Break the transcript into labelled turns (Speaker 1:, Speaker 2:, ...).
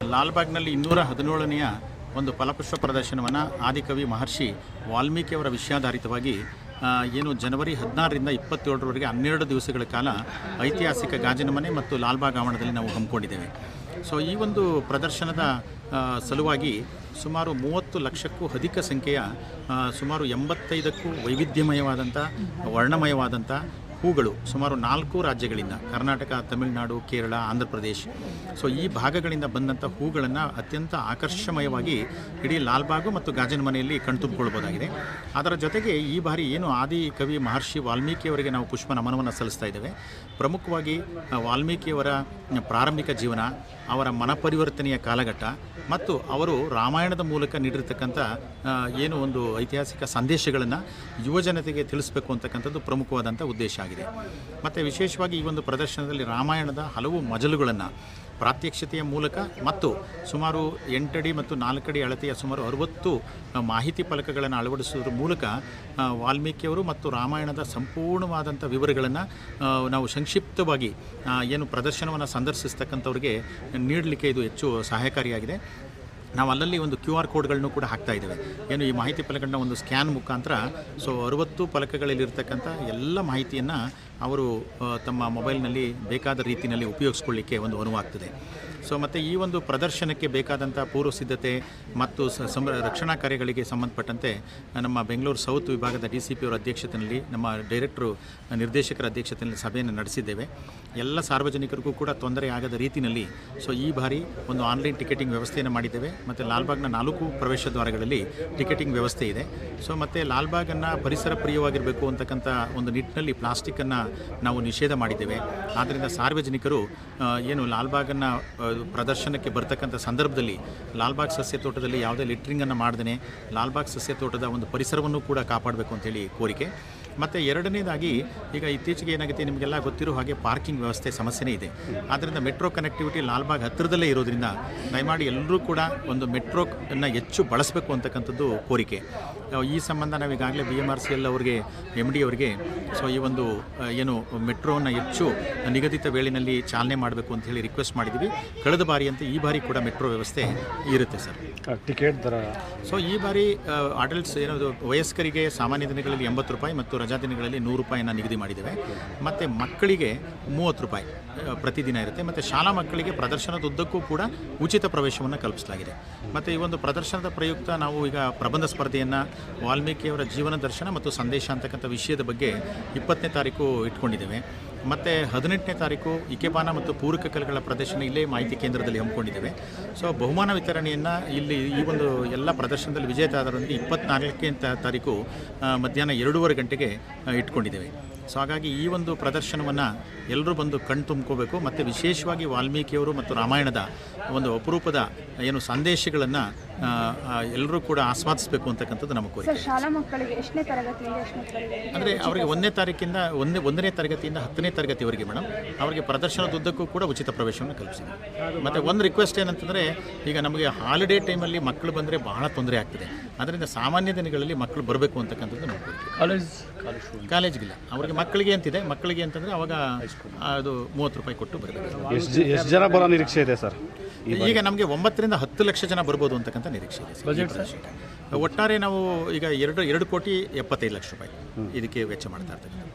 Speaker 1: ಲಾಲ್ಬಾಗ್ನಲ್ಲಿ ಇನ್ನೂರ ಹದಿನೇಳನೆಯ ಒಂದು ಫಲಪುಷ್ಪ ಪ್ರದರ್ಶನವನ್ನು ಆದಿಕವಿ ಮಹರ್ಷಿ ವಾಲ್ಮೀಕಿಯವರ ವಿಷಯಾಧಾರಿತವಾಗಿ ಏನು ಜನವರಿ ಹದಿನಾರರಿಂದ ಇಪ್ಪತ್ತೇಳರವರೆಗೆ ಹನ್ನೆರಡು ದಿವಸಗಳ ಕಾಲ ಐತಿಹಾಸಿಕ ಗಾಜಿನ ಮನೆ ಮತ್ತು ಲಾಲ್ಬಾಗ್ ಆವರಣದಲ್ಲಿ ನಾವು ಹಮ್ಮಿಕೊಂಡಿದ್ದೇವೆ. ಸೊ, ಈ ಒಂದು ಪ್ರದರ್ಶನದ ಸಲುವಾಗಿ ಸುಮಾರು ಮೂವತ್ತು ಲಕ್ಷಕ್ಕೂ ಅಧಿಕ ಸಂಖ್ಯೆಯ ಸುಮಾರು ಎಂಬತ್ತೈದಕ್ಕೂ ವೈವಿಧ್ಯಮಯವಾದಂಥ ವರ್ಣಮಯವಾದಂಥ ಹೂಗಳು ಸುಮಾರು ನಾಲ್ಕು ರಾಜ್ಯಗಳಿಂದ ಕರ್ನಾಟಕ, ತಮಿಳುನಾಡು, ಕೇರಳ, ಆಂಧ್ರ ಪ್ರದೇಶ. ಸೊ ಈ ಭಾಗಗಳಿಂದ ಬಂದಂಥ ಹೂಗಳನ್ನು ಅತ್ಯಂತ ಆಕರ್ಷಮಯವಾಗಿ ಇಡೀ ಲಾಲ್ಬಾಗು ಮತ್ತು ಗಾಜಿನ ಮನೆಯಲ್ಲಿ ಕಣ್ತುಂಬಿಕೊಳ್ಬೋದಾಗಿದೆ ಅದರ ಜೊತೆಗೆ ಈ ಬಾರಿ ಏನು ಆದಿ ಕವಿ ಮಹರ್ಷಿ ವಾಲ್ಮೀಕಿಯವರಿಗೆ ನಾವು ಪುಷ್ಪ ನಮನವನ್ನು ಸಲ್ಲಿಸ್ತಾ ಇದ್ದೇವೆ. ಪ್ರಮುಖವಾಗಿ ವಾಲ್ಮೀಕಿಯವರ ಪ್ರಾರಂಭಿಕ ಜೀವನ, ಅವರ ಮನಪರಿವರ್ತನೆಯ ಕಾಲಘಟ್ಟ ಮತ್ತು ಅವರು ರಾಮಾಯಣದ ಮೂಲಕ ನೀಡಿರ್ತಕ್ಕಂಥ ಏನು ಒಂದು ಐತಿಹಾಸಿಕ ಸಂದೇಶಗಳನ್ನು ಯುವಜನತೆಗೆ ತಿಳಿಸಬೇಕು ಅಂತಕ್ಕಂಥದ್ದು ಪ್ರಮುಖವಾದಂಥ ಉದ್ದೇಶ ಆಗಿದೆ. ಮತ್ತು ವಿಶೇಷವಾಗಿ ಈ ಒಂದು ಪ್ರದರ್ಶನದಲ್ಲಿ ರಾಮಾಯಣದ ಹಲವು ಮಜಲುಗಳನ್ನು ಪ್ರಾತ್ಯಕ್ಷತೆಯ ಮೂಲಕ ಮತ್ತು ಸುಮಾರು ಎಂಟಡಿ ಮತ್ತು ನಾಲ್ಕಡಿ ಅಳತೆಯ ಸುಮಾರು ಅರುವತ್ತು ಮಾಹಿತಿ ಫಲಕಗಳನ್ನು ಅಳವಡಿಸುವುದರ ಮೂಲಕ ವಾಲ್ಮೀಕಿಯವರು ಮತ್ತು ರಾಮಾಯಣದ ಸಂಪೂರ್ಣವಾದಂಥ ವಿವರಗಳನ್ನು ನಾವು ಸಂಕ್ಷಿಪ್ತವಾಗಿ ಏನು ಪ್ರದರ್ಶನವನ್ನು ಸಂದರ್ಶಿಸ್ತಕ್ಕಂಥವ್ರಿಗೆ ನೀಡಲಿಕ್ಕೆ ಇದು ಹೆಚ್ಚು ಸಹಾಯಕಾರಿಯಾಗಿದೆ. ನಾವು ಅಲ್ಲಲ್ಲಿ ಒಂದು ಕ್ಯೂ ಆರ್ ಕೋಡ್ಗಳನ್ನು ಕೂಡ ಹಾಕ್ತಾ ಇದ್ದೇವೆ. ಏನು ಈ ಮಾಹಿತಿ ಫಲಕಗಳನ್ನ ಒಂದು ಸ್ಕ್ಯಾನ್ ಮುಖಾಂತರ, ಸೊ ಅರುವತ್ತು ಫಲಕಗಳಲ್ಲಿರ್ತಕ್ಕಂಥ ಎಲ್ಲ ಮಾಹಿತಿಯನ್ನು ಅವರು ತಮ್ಮ ಮೊಬೈಲ್ನಲ್ಲಿ ಬೇಕಾದ ರೀತಿಯಲ್ಲಿ ಉಪಯೋಗಿಸ್ಕೊಳ್ಳಿಕ್ಕೆ ಒಂದು ಅನುವಾಗ್ತದೆ. ಸೊ ಮತ್ತು ಈ ಒಂದು ಪ್ರದರ್ಶನಕ್ಕೆ ಬೇಕಾದಂಥ ಪೂರ್ವ ಸಿದ್ಧತೆ ಮತ್ತು ಸ- ಸಂ ರಕ್ಷಣಾ ಕಾರ್ಯಗಳಿಗೆ ಸಂಬಂಧಪಟ್ಟಂತೆ ನಮ್ಮ ಬೆಂಗಳೂರು ಸೌತ್ ವಿಭಾಗದ ಡಿ ಸಿ ಪಿ ಅವರ ಅಧ್ಯಕ್ಷತೆಯಲ್ಲಿ, ನಮ್ಮ ಡೈರೆಕ್ಟ್ರು, ನಿರ್ದೇಶಕರ ಅಧ್ಯಕ್ಷತೆಯಲ್ಲಿ ಸಭೆಯನ್ನು ನಡೆಸಿದ್ದೇವೆ. ಎಲ್ಲ ಸಾರ್ವಜನಿಕರಿಗೂ ಕೂಡ ತೊಂದರೆ ಆಗದ ರೀತಿಯಲ್ಲಿ, ಸೊ ಈ ಬಾರಿ ಒಂದು ಆನ್ಲೈನ್ ಟಿಕೆಟಿಂಗ್ ವ್ಯವಸ್ಥೆಯನ್ನು ಮಾಡಿದ್ದೇವೆ. ಮತ್ತು ಲಾಲ್ಬಾಗ್ನ ನಾಲ್ಕು ಪ್ರವೇಶ ದ್ವಾರಗಳಲ್ಲಿ ಟಿಕೆಟಿಂಗ್ ವ್ಯವಸ್ಥೆ ಇದೆ. ಸೊ ಮತ್ತು ಲಾಲ್ಬಾಗನ್ನು ಪರಿಸರ ಪ್ರಿಯವಾಗಿರಬೇಕು ಅಂತಕ್ಕಂಥ ಒಂದು ನಿಟ್ಟಿನಲ್ಲಿ ಪ್ಲಾಸ್ಟಿಕ್ಕನ್ನು ನಾವು ನಿಷೇಧ ಮಾಡಿದ್ದೇವೆ. ಆದ್ದರಿಂದ ಸಾರ್ವಜನಿಕರು ಏನು ಲಾಲ್ಬಾಗನ್ನು ಪ್ರದರ್ಶನಕ್ಕೆ ಬರ್ತಕ್ಕಂಥ ಸಂದರ್ಭದಲ್ಲಿ ಲಾಲ್ಬಾಗ್ ಸಸ್ಯ ತೋಟದಲ್ಲಿ ಯಾವುದೇ ಲಿಟ್ರಿಂಗನ್ನು ಮಾಡ್ದೇ ಲಾಲ್ಬಾಗ್ ಸಸ್ಯ ತೋಟದ ಒಂದು ಪರಿಸರವನ್ನು ಕೂಡ ಕಾಪಾಡಬೇಕು ಅಂತೇಳಿ ಕೋರಿಕೆ. ಮತ್ತು ಎರಡನೇದಾಗಿ ಈಗ ಇತ್ತೀಚೆಗೆ ಏನಾಗುತ್ತೆ ನಿಮಗೆಲ್ಲ ಗೊತ್ತಿರೋ ಹಾಗೆ ಪಾರ್ಕಿಂಗ್ ವ್ಯವಸ್ಥೆ ಸಮಸ್ಯೆನೇ ಇದೆ. ಆದ್ದರಿಂದ ಮೆಟ್ರೋ ಕನೆಕ್ಟಿವಿಟಿ ಲಾಲ್ಬಾಗ್ ಹತ್ತಿರದಲ್ಲೇ ಇರೋದ್ರಿಂದ ದಯಮಾಡಿ ಎಲ್ಲರೂ ಕೂಡ ಒಂದು ಮೆಟ್ರೋನ ಹೆಚ್ಚು ಬಳಸಬೇಕು ಅಂತಕ್ಕಂಥದ್ದು ಕೋರಿಕೆ. ಈ ಸಂಬಂಧ ನಾವು ಈಗಾಗಲೇ B M R C L ಅವರಿಗೆ ಎಂ ಡಿ ಅವರಿಗೆ ಸೊ ಈ ಒಂದು ಏನು ಮೆಟ್ರೋನ ಹೆಚ್ಚು ನಿಗದಿತ ವೇಳಿನಲ್ಲಿ ಚಾಲನೆ ಮಾಡಬೇಕು ಅಂತ ಹೇಳಿ ರಿಕ್ವೆಸ್ಟ್ ಮಾಡಿದ್ದೀವಿ ಕಳೆದ ಅಂತ ಈ ಬಾರಿ ಕೂಡ ಮೆಟ್ರೋ ವ್ಯವಸ್ಥೆ ಇರುತ್ತೆ ಸರ್.
Speaker 2: ಟಿಕೆಟ್ ದರ.
Speaker 1: ಸೊ ಈ ಬಾರಿ ಅಡಲ್ಟ್ಸ್ ಏನದು ವಯಸ್ಕರಿಗೆ ಸಾಮಾನ್ಯ ದಿನಗಳಲ್ಲಿ ಎಂಬತ್ತು ರೂಪಾಯಿ ಮತ್ತು ರಜಾ ದಿನಗಳಲ್ಲಿ ನೂರು ರೂಪಾಯಿನ ನಿಗದಿ ಮಾಡಿದ್ದೇವೆ. ಮತ್ತು ಮಕ್ಕಳಿಗೆ ಮೂವತ್ತು ರೂಪಾಯಿ ಪ್ರತಿದಿನ ಇರುತ್ತೆ. ಮತ್ತು ಶಾಲಾ ಮಕ್ಕಳಿಗೆ ಪ್ರದರ್ಶನದ ಉದ್ದಕ್ಕೂ ಕೂಡ ಉಚಿತ ಪ್ರವೇಶವನ್ನು ಕಲ್ಪಿಸಲಾಗಿದೆ. ಮತ್ತು ಈ ಒಂದು ಪ್ರದರ್ಶನದ ಪ್ರಯುಕ್ತ ನಾವು ಈಗ ಪ್ರಬಂಧ ಸ್ಪರ್ಧೆಯನ್ನು, ವಾಲ್ಮೀಕಿಯವರ ಜೀವನ ದರ್ಶನ ಮತ್ತು ಸಂದೇಶ ಅಂತಕ್ಕಂಥ ವಿಷಯದ ಬಗ್ಗೆ ಇಪ್ಪತ್ತನೇ ತಾರೀಕು ಇಟ್ಕೊಂಡಿದ್ದೇವೆ. ಮತ್ತು ಹದಿನೆಂಟನೇ ತಾರೀಕು ಇಕೆಬಾನ ಮತ್ತು ಪೂರಕ ಕಲೆಗಳ ಪ್ರದರ್ಶನ ಇಲ್ಲೇ ಮಾಹಿತಿ ಕೇಂದ್ರದಲ್ಲಿ ಹಮ್ಮಿಕೊಂಡಿದ್ದೇವೆ. ಸೊ ಬಹುಮಾನ ವಿತರಣೆಯನ್ನು ಇಲ್ಲಿ ಈ ಒಂದು ಎಲ್ಲ ಪ್ರದರ್ಶನದಲ್ಲಿ ವಿಜೇತಾದರೊಂದಿಗೆ ಇಪ್ಪತ್ನಾಲ್ಕನೇ ತಾರೀಕು ಮಧ್ಯಾಹ್ನ ಎರಡೂವರೆ ಗಂಟೆಗೆ ಇಟ್ಕೊಂಡಿದ್ದೇವೆ. ಸೊ ಹಾಗಾಗಿ ಈ ಒಂದು ಪ್ರದರ್ಶನವನ್ನು ಎಲ್ಲರೂ ಬಂದು ಕಣ್ ತುಂಬ್ಕೋಬೇಕು, ಮತ್ತು ವಿಶೇಷವಾಗಿ ವಾಲ್ಮೀಕಿಯವರು ಮತ್ತು ರಾಮಾಯಣದ ಒಂದು ಅಪರೂಪದ ಏನು ಸಂದೇಶಗಳನ್ನು ಎಲ್ಲರೂ ಕೂಡ ಆಸ್ವಾದಿಸಬೇಕು ಅಂತಕ್ಕಂಥದ್ದು ನಮ್ಮ ಕೋರಿಕೆ.
Speaker 3: ಸರ್ ಶಾಲಾ ಮಕ್ಕಳಿಗೆ ಎಷ್ಟನೇ ತರಗತಿಯಿಂದ ಎಷ್ಟನೇ ತರಗತಿ
Speaker 1: ಅಂದರೆ ಅವರಿಗೆ ಒಂದನೇ ತಾರೀಕಿಂದ ಒಂದೇ ಒಂದನೇ ತರಗತಿಯಿಂದ ಹತ್ತನೇ ತರಗತಿವರೆಗೆ ಮೇಡಮ್ ಅವರಿಗೆ ಪ್ರದರ್ಶನದ ಉದ್ದಕ್ಕೂ ಕೂಡ ಉಚಿತ ಪ್ರವೇಶವನ್ನು ಕಲ್ಪಿಸಿದೆ ಮತ್ತು ಒಂದು ರಿಕ್ವೆಸ್ಟ್ ಏನಂತಂದರೆ ಈಗ ನಮಗೆ ಹಾಲಿಡೇ ಟೈಮಲ್ಲಿ ಮಕ್ಕಳು ಬಂದರೆ ಬಹಳ ತೊಂದರೆ ಆಗ್ತದೆ. ಅದರಿಂದ ಸಾಮಾನ್ಯ ದಿನಗಳಲ್ಲಿ ಮಕ್ಕಳು ಬರಬೇಕು ಅಂತಕ್ಕಂಥದ್ದು ನಮ್ಮ ಕೋರಿಕೆ.
Speaker 2: ಕಾಲೇಜ್ ಕಾಲೇಜ್
Speaker 1: ಕಾಲೇಜ್ಗಿಲ್ಲ ಅವರಿಗೆ ಮಕ್ಕಳಿಗೆ ಅಂತಿದೆ. ಮಕ್ಕಳಿಗೆ ಅಂತಂದರೆ ಅವಾಗ ಅದು ಮೂವತ್ತು ರೂಪಾಯಿ ಕೊಟ್ಟು ಬರಬೇಕು.
Speaker 2: ಎಷ್ಟು ಎಷ್ಟು ಜನ ಬರೋ ನಿರೀಕ್ಷೆ ಇದೆ ಸರ್?
Speaker 1: ಈಗ ನಮಗೆ ಒಂಬತ್ತರಿಂದ ಹತ್ತು ಲಕ್ಷ ಜನ ಬರ್ಬೋದು ಅಂತಕ್ಕಂಥ ನಿರೀಕ್ಷೆ ಇದೆ. ಸರ್, ಈ ಪ್ರದರ್ಶನಕ್ಕೆ. ಒಟ್ಟಾರೆ ನಾವು ಈಗ ಎರಡು ಎರಡು ಕೋಟಿ ಎಪ್ಪತ್ತೈದು ಲಕ್ಷ ರೂಪಾಯಿ ಇದಕ್ಕೆ ವೆಚ್ಚ ಮಾಡ್ತಾ ಇರ್ತಕ್ಕಂಥ